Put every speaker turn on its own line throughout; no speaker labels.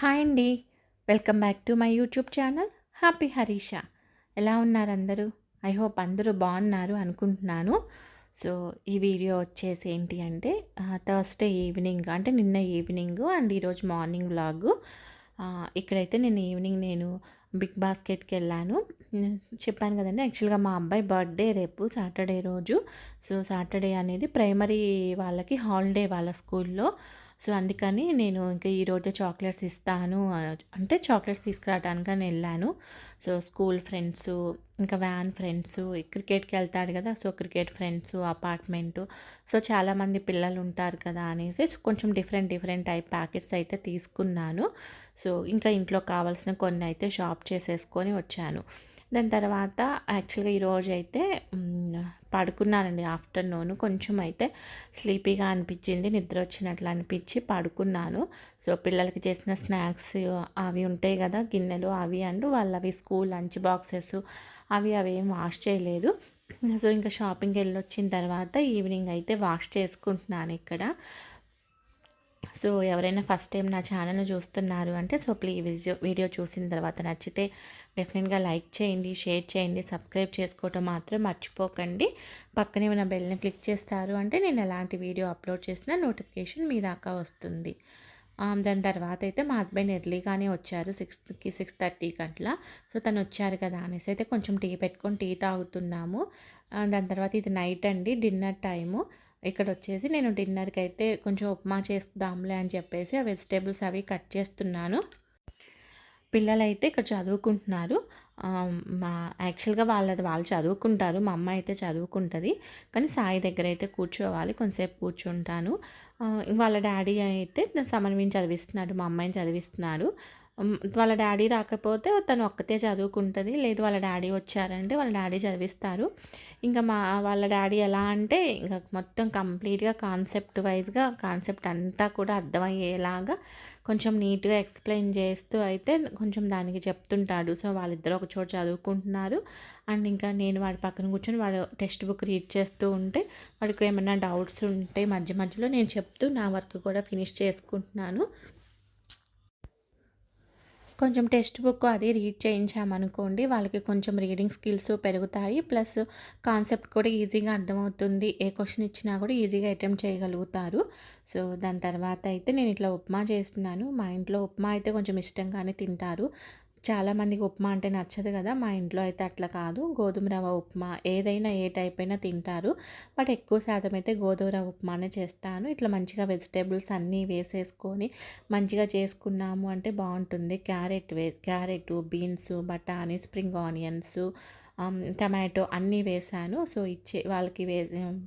Hi అండి. Welcome back to my YouTube channel happy Harisha. ఎలా ఉన్నారు అందరూ? ఐ హోప్ అందరూ బాగున్నారు అనుకుంటున్నాను. సో ఈ వీడియో వచ్చేసి ఏంటి అంటే థర్స్డే ఈవినింగ్ అంటే నిన్న ఈవినింగ్ అండ్ ఈరోజు మార్నింగ్ వ్లాగ్. ఇక్కడైతే నేను ఈవినింగ్ నేను బిగ్ బాస్కెట్కి వెళ్ళాను. చెప్పాను కదండి యాక్చువల్గా మా అబ్బాయి బర్త్డే రేపు సాటర్డే రోజు. సో సాటర్డే అనేది ప్రైమరీ వాళ్ళకి హాలిడే వాళ్ళ స్కూల్లో. సో అందుకని నేను ఇంకా ఈరోజు చాక్లెట్స్ ఇస్తాను అంటే చాక్లెట్స్ తీసుకురావడానికని వెళ్ళాను. సో స్కూల్ ఫ్రెండ్స్ ఇంకా వ్యాన్ ఫ్రెండ్స్ క్రికెట్కి వెళ్తాడు కదా so cricket friends apartment. So చాలామంది పిల్లలు ఉంటారు కదా అనేసి కొంచెం డిఫరెంట్ డిఫరెంట్ టైప్ ప్యాకెట్స్ అయితే తీసుకున్నాను. సో ఇంకా ఇంట్లో కావాల్సిన కొన్ని అయితే షాప్ చేసేసుకొని వచ్చాను. దాని తర్వాత యాక్చువల్గా ఈరోజు అయితే పడుకున్నానండి. ఆఫ్టర్నూన్ కొంచెం అయితే స్లీపీగా అనిపించింది నిద్ర వచ్చినట్లు అనిపించి పడుకున్నాను. సో పిల్లలకి చేసిన స్నాక్స్ అవి ఉంటాయి కదా గిన్నెలు అవి అండ్ వాళ్ళవి స్కూల్ లంచ్ బాక్సెస్ అవి అవి ఏం వాష్ చేయలేదు. సో ఇంకా షాపింగ్కి వెళ్ళి వచ్చిన తర్వాత ఈవినింగ్ అయితే వాష్ చేసుకుంటున్నాను ఇక్కడ. సో ఎవరైనా ఫస్ట్ టైం నా ఛానల్ను చూస్తున్నారు అంటే సో ప్లీజ్ వీడియో చూసిన తర్వాత నచ్చితే డెఫినెట్గా లైక్ చేయండి షేర్ చేయండి సబ్స్క్రైబ్ చేసుకోవటం మాత్రం మర్చిపోకండి. పక్కనే ఉన్న బెల్ని క్లిక్ చేస్తారు అంటే నేను ఎలాంటి వీడియో అప్లోడ్ చేసినా నోటిఫికేషన్ మీ దాకా వస్తుంది. దాని తర్వాత అయితే మా హస్బెండ్ ఎర్లీగానే వచ్చారు సిక్స్కి సిక్స్ థర్టీకి అట్లా సో తను వచ్చారు కదా అనేసి అయితే కొంచెం టీ పెట్టుకొని టీ తాగుతున్నాము. దాని తర్వాత ఇది నైట్ అండి డిన్నర్ టైము. ఇక్కడ వచ్చేసి నేను డిన్నర్కి అయితే కొంచెం ఉప్మా చేస్తాంలే అని చెప్పేసి ఆ వెజిటేబుల్స్ అవి కట్ చేస్తున్నాను. పిల్లలు అయితే ఇక్కడ చదువుకుంటున్నారు. మా యాక్చువల్గా వాళ్ళది వాళ్ళు చదువుకుంటారు మా అమ్మ అయితే చదువుకుంటుంది. కానీ సాయి దగ్గర అయితే కూర్చోవాలి కొంతసేపు కూర్చుంటాను. వాళ్ళ డాడీ అయితే సమన్వయం చదివిస్తున్నాడు మా అమ్మాయిని చదివిస్తున్నాడు. వాళ్ళ డాడీ రాకపోతే తను ఒక్కతే చదువుకుంటుంది. లేదు వాళ్ళ డాడీ వచ్చారంటే వాళ్ళ డాడీ చదివిస్తారు. ఇంకా మా వాళ్ళ డాడీ ఎలా అంటే ఇంకా మొత్తం కంప్లీట్గా కాన్సెప్ట్ వైజ్గా కాన్సెప్ట్ అంతా కూడా అర్థమయ్యేలాగా కొంచెం నీట్గా ఎక్స్ప్లెయిన్ చేస్తూ అయితే కొంచెం దానికి చెప్తుంటాడు. సో వాళ్ళిద్దరు ఒక చోట చదువుకుంటున్నారు. అండ్ ఇంకా నేను వాడి పక్కన కూర్చొని వాడు టెక్స్ట్ బుక్ రీడ్ చేస్తూ ఉంటే వాడికి ఏమైనా డౌట్స్ ఉంటే మధ్య మధ్యలో నేను చెప్తూ నా వర్క్ కూడా ఫినిష్ చేసుకుంటున్నాను. కొంచెం టెక్స్ట్ బుక్ అది రీడ్ చేయించామనుకోండి వాళ్ళకి కొంచెం రీడింగ్ స్కిల్స్ పెరుగుతాయి. ప్లస్ కాన్సెప్ట్ కూడా ఈజీగా అర్థమవుతుంది. ఏ క్వశ్చన్ ఇచ్చినా కూడా ఈజీగా అటెంప్ట్ చేయగలుగుతారు. సో దాని తర్వాత అయితే నేను ఇట్లా ఉప్మా చేస్తున్నాను. మా ఇంట్లో ఉప్మా అయితే కొంచెం ఇష్టంగానే తింటారు. చాలామందికి ఉప్మా అంటే నచ్చదు కదా మా ఇంట్లో అయితే అట్లా కాదు. గోధుమ రవ్వ ఉప్మా ఏదైనా ఏ టైప్ అయినా తింటారు. బట్ ఎక్కువ శాతం అయితే గోధుమ రవ్వ ఉప్మానే చేస్తాను. ఇట్లా మంచిగా వెజిటేబుల్స్ అన్నీ వేసేసుకొని మంచిగా చేసుకున్నాము అంటే బాగుంటుంది. క్యారెట్ వే క్యారెట్ బీన్స్ బఠానీ స్ప్రింగ్ ఆనియన్స్ టమాటో అన్నీ వేసాను. సో ఇచ్చే వాళ్ళకి వే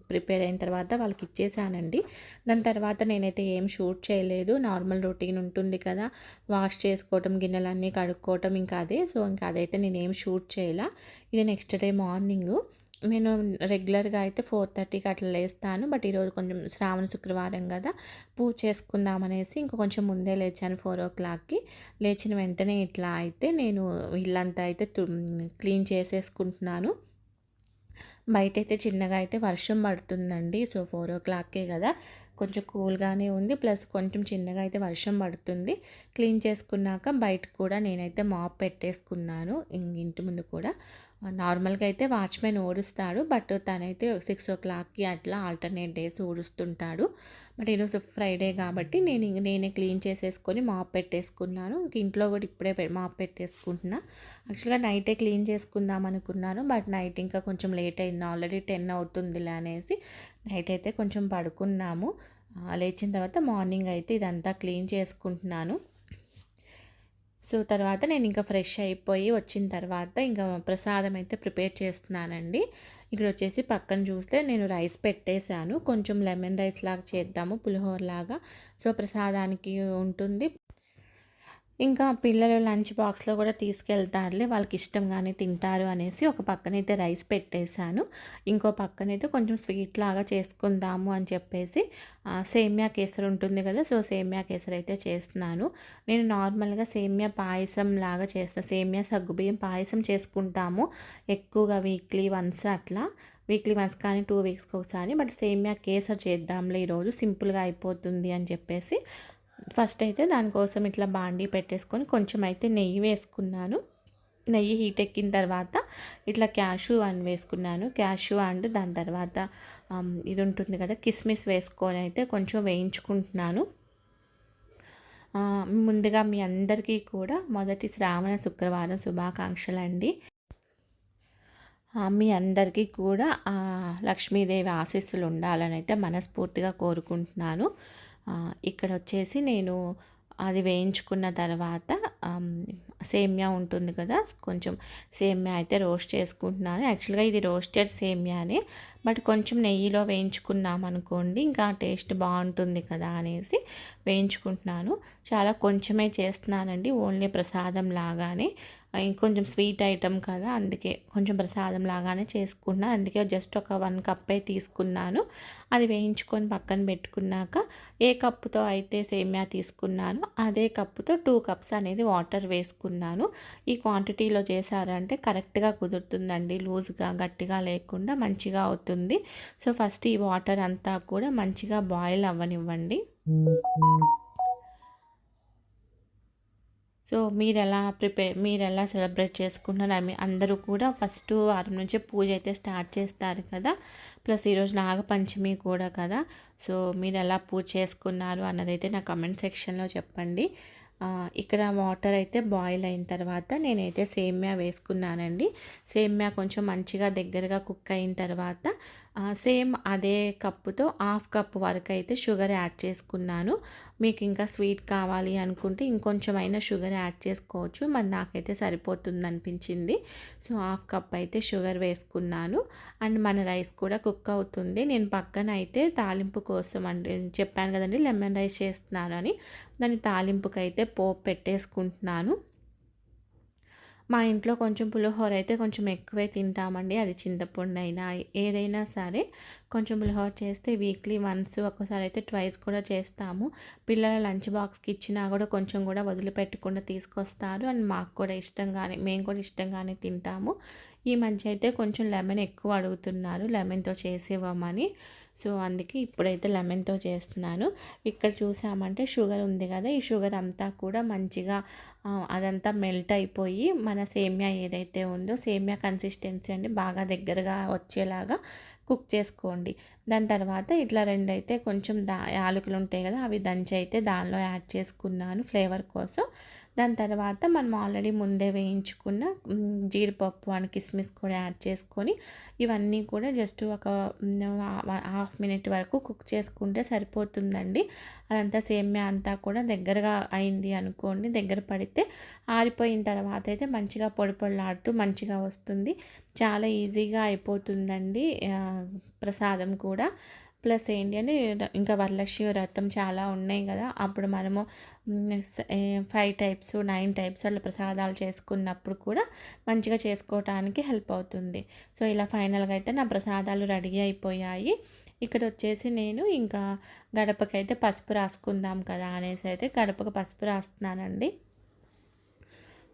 ప్రిపేర్ అయిన తర్వాత వాళ్ళకి ఇచ్చేసానండి. దాని తర్వాత నేనైతే ఏం షూట్ చేయలేదు. నార్మల్ రొటీన్ ఉంటుంది కదా వాష్ చేసుకోవటం గిన్నెలన్నీ కడుక్కోవటం ఇంకా అదే. సో ఇంకా అదైతే నేనేం షూట్ చేయాల. ఇది నెక్స్ట్ డే మార్నింగ్. నేను రెగ్యులర్గా అయితే ఫోర్ థర్టీకి అట్లా లేస్తాను. బట్ ఈరోజు కొంచెం శ్రావణ శుక్రవారం కదా పూజ చేసుకుందామనేసి ఇంక కొంచెం ముందే లేచాను ఫోర్ ఓ క్లాక్కి. లేచిన వెంటనే ఇట్లా అయితే నేను ఇల్లంతా అయితే క్లీన్ చేసేసుకుంటున్నాను. బయట అయితే చిన్నగా అయితే వర్షం పడుతుందండి. సో ఫోర్ ఓ క్లాక్కే కదా కొంచెం కూల్గానే ఉంది. ప్లస్ కొంచెం చిన్నగా అయితే వర్షం పడుతుంది. క్లీన్ చేసుకున్నాక బయట కూడా నేనైతే మాప్ పెట్టేసుకున్నాను. ఇంటి ముందు కూడా. నార్మల్గా అయితే వాచ్మెన్ ఓడుస్తాడు బట్ తనైతే సిక్స్ ఓ క్లాక్కి అట్లా ఆల్టర్నేట్ డేస్ ఊడుస్తుంటాడు బట్ ఈరోజు ఫ్రైడే కాబట్టి నేను నేనే క్లీన్ చేసేసుకొని మాప్ పెట్టేసుకున్నాను. ఇంక ఇంట్లో కూడా ఇప్పుడే మాప్ పెట్టేసుకుంటున్నా. యాక్చువల్గా నైటే క్లీన్ చేసుకుందాం అనుకున్నాను బట్ నైట్ ఇంకా కొంచెం లేట్ అయింది. ఆల్రెడీ టెన్ అవుతుందిలే అనేసి నైట్ అయితే కొంచెం పడుకున్నాము. లేచిన తర్వాత మార్నింగ్ అయితే ఇదంతా క్లీన్ చేసుకుంటున్నాను. సో తర్వాత నేను ఇంకా ఫ్రెష్ అయిపోయి వచ్చిన తర్వాత ఇంకా ప్రసాదం అయితే ప్రిపేర్ చేస్తున్నానండి. ఇక్కడ వచ్చేసి పక్కన చూస్తే నేను రైస్ పెట్టేశాను. కొంచెం లెమన్ రైస్ లాగా చేద్దాము పులిహోర లాగా సో ప్రసాదానికి ఉంటుంది. ఇంకా పిల్లలు లంచ్ బాక్స్లో కూడా తీసుకెళ్తారులే వాళ్ళకి ఇష్టంగానే తింటారు అనేసి ఒక పక్కనైతే రైస్ పెట్టేశాను. ఇంకో పక్కనైతే కొంచెం స్వీట్ లాగా చేసుకుందాము అని చెప్పేసి సేమ్యా కేసరి ఉంటుంది కదా సో సేమ్యా కేసరి అయితే చేస్తున్నాను. నేను నార్మల్గా సేమ్యా పాయసం లాగా చేస్తాను సేమ్యా సగ్గుబియ్యం పాయసం చేసుకుంటాము ఎక్కువగా వీక్లీ వన్స్ అట్లా. వీక్లీ వన్స్ కానీ టూ వీక్స్కి ఒకసారి బట్ సేమ్యా కేసరి చేద్దాంలే ఈరోజు సింపుల్గా అయిపోతుంది అని చెప్పేసి ఫస్ట్ అయితే దానికోసం ఇట్లా బాండీ పెట్టేసుకొని కొంచెం అయితే నెయ్యి వేసుకున్నాను. నెయ్యి హీట్ ఎక్కిన తర్వాత ఇట్లా క్యాషు అని వేసుకున్నాను. క్యాషు అండ్ దాని తర్వాత ఇది ఉంటుంది కదా కిస్మిస్ వేసుకొని అయితే కొంచెం వేయించుకుంటున్నాను. ముందుగా మీ అందరికీ కూడా మొదటి శ్రావణ శుక్రవారం శుభాకాంక్షలు అండి. మీ అందరికీ కూడా లక్ష్మీదేవి ఆశీస్సులు ఉండాలని అయితే మనస్ఫూర్తిగా కోరుకుంటున్నాను. ఇక్కడ వచ్చేసి నేను అది వేయించుకున్న తర్వాత సేమ్యా ఉంటుంది కదా కొంచెం సేమ్యా అయితే రోస్ట్ చేసుకుంటున్నాను. యాక్చువల్గా ఇది రోస్టెడ్ సేమ్యానే బట్ కొంచెం నెయ్యిలో వేయించుకున్నాం అనుకోండి ఇంకా టేస్ట్ బాగుంటుంది కదా అనేసి వేయించుకుంటున్నాను. చాలా కొంచెమే చేస్తున్నానండి ఓన్లీ ప్రసాదం లాగానే. ఇంకొంచెం స్వీట్ ఐటమ్ కదా అందుకే కొంచెం ప్రసాదం లాగానే చేసుకున్నాను అందుకే జస్ట్ ఒక వన్ కప్పే తీసుకున్నాను. అది వేయించుకొని పక్కన పెట్టుకున్నాక ఏ కప్పుతో అయితే సేమ్యా తీసుకున్నానో అదే కప్పుతో టూ కప్స్ అనేది వాటర్ వేసుకున్నాను. ఈ క్వాంటిటీలో చేశారంటే కరెక్ట్గా కుదురుతుందండి లూజ్గా గట్టిగా లేకుండా మంచిగా అవుతుంది. సో ఫస్ట్ ఈ వాటర్ అంతా కూడా మంచిగా బాయిల్ అవ్వనివ్వండి. సో మీరు ఎలా ప్రిపేర్ మీరు ఎలా సెలబ్రేట్ చేసుకుంటున్నారు? ఐ మీన్ అందరూ కూడా ఫస్ట్ వారం నుంచే పూజ అయితే స్టార్ట్ చేస్తారు కదా. ప్లస్ ఈరోజు నాగపంచమి కూడా కదా. సో మీరు ఎలా పూజ చేసుకున్నారు అన్నదైతే నా కమెంట్ సెక్షన్లో చెప్పండి. ఇక్కడ వాటర్ అయితే బాయిల్ అయిన తర్వాత నేనైతే సేమ్యా వేసుకున్నానండి. సేమ్యా కొంచెం మంచిగా దగ్గరగా కుక్ అయిన తర్వాత సేమ్ అదే కప్పుతో హాఫ్ కప్ వరకు అయితే షుగర్ యాడ్ చేసుకున్నాను. మీకు ఇంకా స్వీట్ కావాలి అనుకుంటే ఇంకొంచెం అయినా షుగర్ యాడ్ చేసుకోవచ్చు. మరి నాకైతే సరిపోతుంది అనిపించింది. సో హాఫ్ కప్ అయితే షుగర్ వేసుకున్నాను. అండ్ మన రైస్ కూడా కుక్ అవుతుంది. నేను పక్కన అయితే తాలింపు కోసం అంటే చెప్పాను కదండి లెమన్ రైస్ చేస్తున్నాను అని దాని తాలింపుకైతే పోపు పెట్టేసుకుంటున్నాను. మా ఇంట్లో కొంచెం పులిహోర అయితే కొంచెం ఎక్కువే తింటామండి. అది చింతపండు అయినా ఏదైనా సరే కొంచెం పులిహోర చేస్తే వీక్లీ వన్స్ ఒకసారి అయితే ట్వైస్ కూడా చేస్తాము. పిల్లల లంచ్ బాక్స్కి ఇచ్చినా కూడా కొంచెం కూడా వదిలిపెట్టకుండా తీసుకొస్తారు. అండ్ మాకు కూడా ఇష్టంగానే మేము కూడా ఇష్టంగానే తింటాము. ఈ మధ్య అయితే కొంచెం లెమన్ ఎక్కువ అడుగుతున్నారు. లెమన్తో చేసేవామని సో అందుకే ఇప్పుడైతే లెమన్తో చేస్తున్నాను. ఇక్కడ చూసామంటే షుగర్ ఉంది కదా ఈ షుగర్ అంతా కూడా మంచిగా అదంతా మెల్ట్ అయిపోయి మన సేమియా ఏదైతే ఉందో సేమియా కన్సిస్టెన్సీ అండి బాగా దగ్గరగా వచ్చేలాగా కుక్ చేసుకోండి. దాని తర్వాత ఇట్లా రెండైతే కొంచెం దా యాలకులు ఉంటాయి కదా అవి దంచి అయితే దానిలో యాడ్ చేసుకున్నాను ఫ్లేవర్ కోసం. దాని తర్వాత మనం ఆల్రెడీ ముందే వేయించుకున్న జీడిపప్పు అని కిస్మిస్ కూడా యాడ్ చేసుకొని ఇవన్నీ కూడా జస్ట్ ఒక హాఫ్ మినిట్ వరకు కుక్ చేసుకుంటే సరిపోతుందండి. అదంతా సేమ్యా అంతా కూడా దగ్గరగా అయింది అనుకోండి దగ్గర పడితే ఆరిపోయిన తర్వాత అయితే మంచిగా పొడి పొడిలాడుతూ మంచిగా వస్తుంది. చాలా ఈజీగా అయిపోతుందండి ప్రసాదం కూడా. ప్లస్ ఏంటి అంటే ఇంకా వరలక్ష్మి వ్రతం చాలా ఉన్నాయి కదా. అప్పుడు మనము ఫైవ్ టైప్స్ నైన్ టైప్స్ అలా ప్రసాదాలు చేసుకున్నప్పుడు కూడా మంచిగా చేసుకోవటానికి హెల్ప్ అవుతుంది. సో ఇలా ఫైనల్గా అయితే నా ప్రసాదాలు రెడీ అయిపోయాయి. ఇక్కడ వచ్చేసి నేను ఇంకా గడపకైతే పసుపు రాసుకుందాం కదా అనేసి అయితే గడపకు పసుపు రాస్తున్నానండి.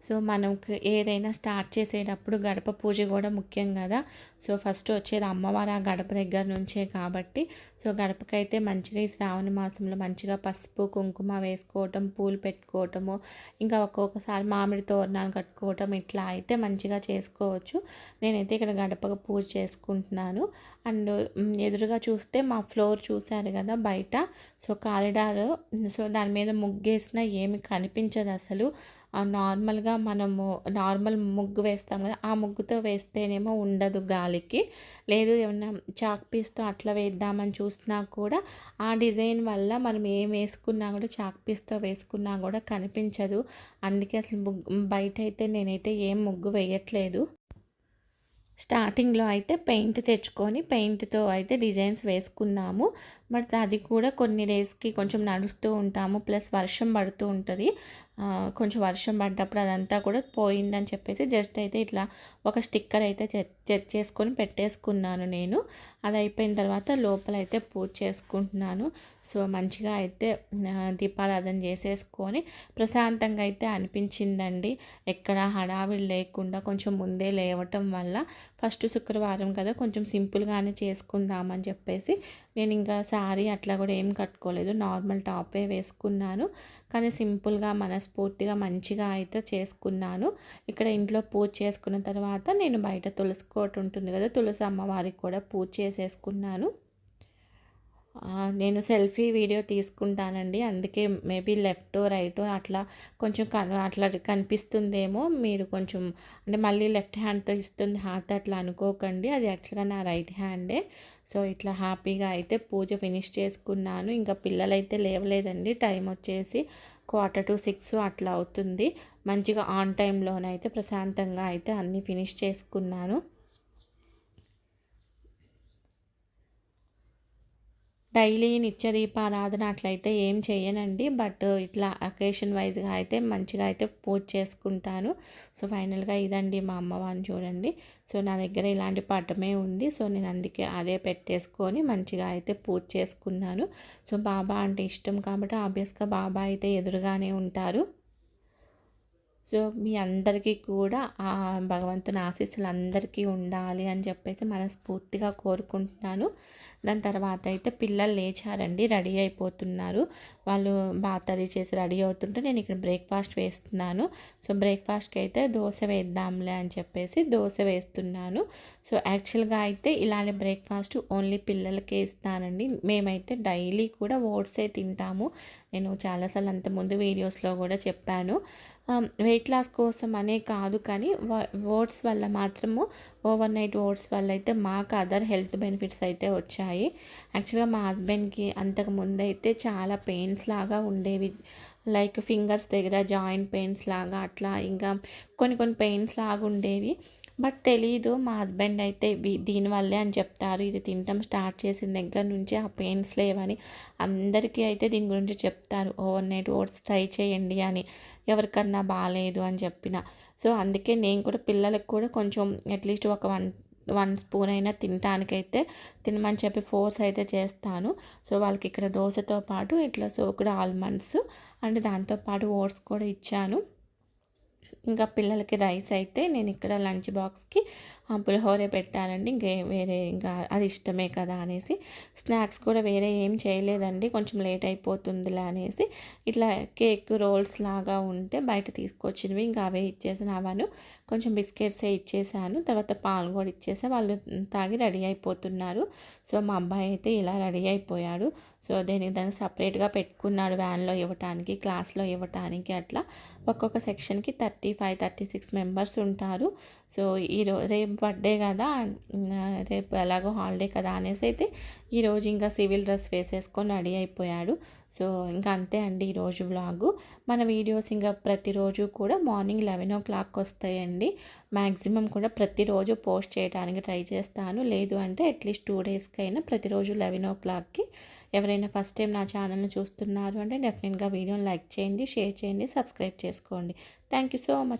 సో మనకు ఏదైనా స్టార్ట్ చేసేటప్పుడు గడప పూజ కూడా ముఖ్యం కదా. సో ఫస్ట్ వచ్చేది అమ్మవారు ఆ గడప దగ్గర నుంచే కాబట్టి. సో గడపకైతే మంచిగా ఈ శ్రావణ మాసంలో మంచిగా పసుపు కుంకుమ వేసుకోవటం పూలు పెట్టుకోవటము ఇంకా ఒక్కొక్కసారి మామిడి తోరణాలు కట్టుకోవటం ఇట్లా అయితే మంచిగా చేసుకోవచ్చు. నేనైతే ఇక్కడ గడపకు పూజ చేసుకుంటున్నాను. అండ్ ఎదురుగా చూస్తే మా ఫ్లోర్ చూశారు కదా బయట. సో కారిడార్ సో దాని మీద ముగ్గేసినా ఏమి కనిపించదు అసలు. నార్మల్గా మనము నార్మల్ ముగ్గు వేస్తాం కదా ఆ ముగ్గుతో వేస్తేనేమో ఉండదు గాలికి. లేదు ఏమన్నా చాక్ పీస్తో అట్లా వేద్దామని చూసినా కూడా ఆ డిజైన్ వల్ల మనం ఏం వేసుకున్నా కూడా చాక్ పీస్తో వేసుకున్నా కూడా కనిపించదు. అందుకే అసలు బయట అయితే నేనైతే ఏం ముగ్గు వేయట్లేదు. స్టార్టింగ్లో అయితే పెయింట్ తెచ్చుకొని పెయింట్తో అయితే డిజైన్స్ వేసుకున్నాము. బట్ అది కూడా కొన్ని డేస్కి కొంచెం నడుస్తూ ఉంటాము ప్లస్ వర్షం పడుతూ ఉంటుంది. కొంచెం వర్షం పడ్డప్పుడు అదంతా కూడా పోయిందని చెప్పేసి జస్ట్ అయితే ఇట్లా ఒక స్టిక్కర్ అయితే చెక్ చేసుకొని పెట్టేసుకున్నాను నేను. అది అయిపోయిన తర్వాత లోపల అయితే పూజ చేసుకుంటున్నాను. సో మంచిగా అయితే దీపారాధన చేసేసుకొని ప్రశాంతంగా అయితే అనిపించిందండి. ఎక్కడ హడావిడి లేకుండా కొంచెం ముందే లేవటం వల్ల ఫస్ట్ శుక్రవారం కదా కొంచెం సింపుల్గానే చేసుకుందామని చెప్పేసి నేను ఇంకా శారీ అట్లా కూడా ఏం కట్టుకోలేదు. నార్మల్ టాపే వేసుకున్నాను. కానీ సింపుల్గా మనస్ఫూర్తిగా మంచిగా అయితే చేసుకున్నాను. ఇక్కడ ఇంట్లో పూజ చేసుకున్న తర్వాత నేను బయట తులసి కోట ఉంటుంది కదా తులసి అమ్మవారికి కూడా పూజ చేసేసుకున్నాను. నేను సెల్ఫీ వీడియో తీసుకుంటానండి. అందుకే మేబీ లెఫ్ట్ రైట్ అట్లా కొంచెం కన్ అట్లా కనిపిస్తుందేమో మీరు కొంచెం అంటే మళ్ళీ లెఫ్ట్ హ్యాండ్తో ఇస్తుంది హార్త్ అట్లా అనుకోకండి. అది యాక్చువల్గా నా రైట్ హ్యాండే. సో ఇట్లా హ్యాపీగా అయితే పూజ ఫినిష్ చేసుకున్నాను. ఇంకా పిల్లలైతే లేవలేదండి. టైం వచ్చేసి క్వార్టర్ టు సిక్స్ అట్లా అవుతుంది. మంచిగా ఆన్ టైంలోనైతే ప్రశాంతంగా అయితే అన్నీ ఫినిష్ చేసుకున్నాను. డైలీ నిత్య దీపారాధన అట్లయితే ఏం చేయనండి. బట్ ఇట్లా అకేషన్ వైజ్గా అయితే మంచిగా అయితే పూజ చేసుకుంటాను. సో ఫైనల్గా ఇదండి మా అమ్మవారిని చూడండి. సో నా దగ్గర ఇలాంటి పటమే ఉంది. సో నేను అందుకే అదే పెట్టేసుకొని మంచిగా అయితే పూజ చేసుకున్నాను. సో బాబా అంటే ఇష్టం కాబట్టి ఆబ్వియస్గా బాబా అయితే ఎదురుగానే ఉంటారు. సో మీ అందరికీ కూడా ఆ భగవంతుని ఆశీస్సులు అందరికీ ఉండాలి అని చెప్పేసి మనస్ఫూర్తిగా కోరుకుంటున్నాను. దాని తర్వాత అయితే పిల్లలు లేచారండి రెడీ అయిపోతున్నారు. వాళ్ళు బాత్ అది చేసి రెడీ అవుతుంటే నేను ఇక్కడ బ్రేక్ఫాస్ట్ వేస్తున్నాను. సో బ్రేక్ఫాస్ట్కి అయితే దోశ వేద్దాంలే అని చెప్పేసి దోశ వేస్తున్నాను. సో యాక్చువల్గా అయితే ఇలాంటి బ్రేక్ఫాస్ట్ ఓన్లీ పిల్లలకే ఇస్తానండి. మేమైతే డైలీ కూడా ఓట్సే తింటాము. నేను చాలాసార్లు అంతకుముందు వీడియోస్లో కూడా చెప్పాను. Um, వెయిట్ లాస్ కోసం అనే కాదు కానీ ఓట్స్ వల్ల మాత్రము ఓవర్ నైట్ ఓట్స్ వల్ల అయితే మాకు అదర్ హెల్త్ బెనిఫిట్స్ అయితే వచ్చాయి. యాక్చువల్గా మా హస్బెండ్కి అంతకుముందు అయితే చాలా పెయిన్స్ లాగా ఉండేవి. లైక్ ఫింగర్స్ దగ్గర జాయింట్ పెయిన్స్ లాగా అట్లా ఇంకా కొన్ని కొన్ని పెయిన్స్ లాగా ఉండేవి. బట్ తెలీదు మా హస్బెండ్ అయితే దీనివల్లే అని చెప్తారు. ఇది తినటం స్టార్ట్ చేసిన దగ్గర నుంచి ఆ పెయిన్స్ లేవని అందరికీ అయితే దీని గురించి చెప్తారు. ఓవర్ నైట్ ఓట్స్ ట్రై చేయండి అని ఎవరికన్నా బాగాలేదు అని చెప్పిన. సో అందుకే నేను కూడా పిల్లలకు కూడా కొంచెం అట్లీస్ట్ ఒక వన్ వన్ స్పూన్ అయినా తినటానికైతే తినమని చెప్పి ఫోర్స్ అయితే చేస్తాను. సో వాళ్ళకి ఇక్కడ దోశతో పాటు ఇట్లా సోకుడు ఆల్మండ్స్ అండ్ దాంతోపాటు ఓట్స్ కూడా ఇచ్చాను. ఇంకా పిల్లలకి రైస్ అయితే నేను ఇక్కడ లంచ్ బాక్స్కి పులిహోరే పెట్టానండి ఇంకే వేరే ఇంకా అది ఇష్టమే కదా అనేసి. స్నాక్స్ కూడా వేరే ఏం చేయలేదండి. కొంచెం లేట్ అయిపోతుందిలే అనేసి. ఇట్లా కేక్ రోల్స్ లాగా ఉంటే బయట తీసుకొచ్చినవి ఇంకా అవే ఇచ్చేసాను. అవను కొంచెం బిస్కెట్సే ఇచ్చేసాను. తర్వాత పాలు కూడా ఇచ్చేసా. వాళ్ళు తాగి రెడీ అయిపోతున్నారు. సో మా అబ్బాయి అయితే ఇలా రెడీ అయిపోయాడు. సో దీనికి దాన్ని సపరేట్గా పెట్టుకున్నాడు వ్యాన్లో ఇవ్వటానికి క్లాస్లో ఇవ్వటానికి అట్లా ఒక్కొక్క సెక్షన్కి thirty five thirty six members ఉంటారు. సో ఈరోజు రేపు బర్త్డే కదా రేపు ఎలాగో హాలిడే కదా అనేసి అయితే ఈరోజు ఇంకా సివిల్ డ్రెస్ వేసేసుకొని రెడీ అయిపోయాడు. సో ఇంకా అంతే అండి ఈరోజు వ్లాగు. మన వీడియోస్ ఇంకా ప్రతిరోజు కూడా మార్నింగ్ లెవెన్ ఓ క్లాక్ వస్తాయండి. మ్యాక్సిమం కూడా ప్రతిరోజు పోస్ట్ చేయడానికి ట్రై చేస్తాను. లేదు అంటే అట్లీస్ట్ టూ డేస్కి అయినా ప్రతిరోజు లెవెన్ ఓ క్లాక్కి ఎవరైనా ఫస్ట్ టైం నా ఛానల్ను చూస్తున్నారు అంటే డెఫినెట్గా వీడియోని లైక్ చేయండి షేర్ చేయండి సబ్స్క్రైబ్ చేసుకోండి. Thank you so much.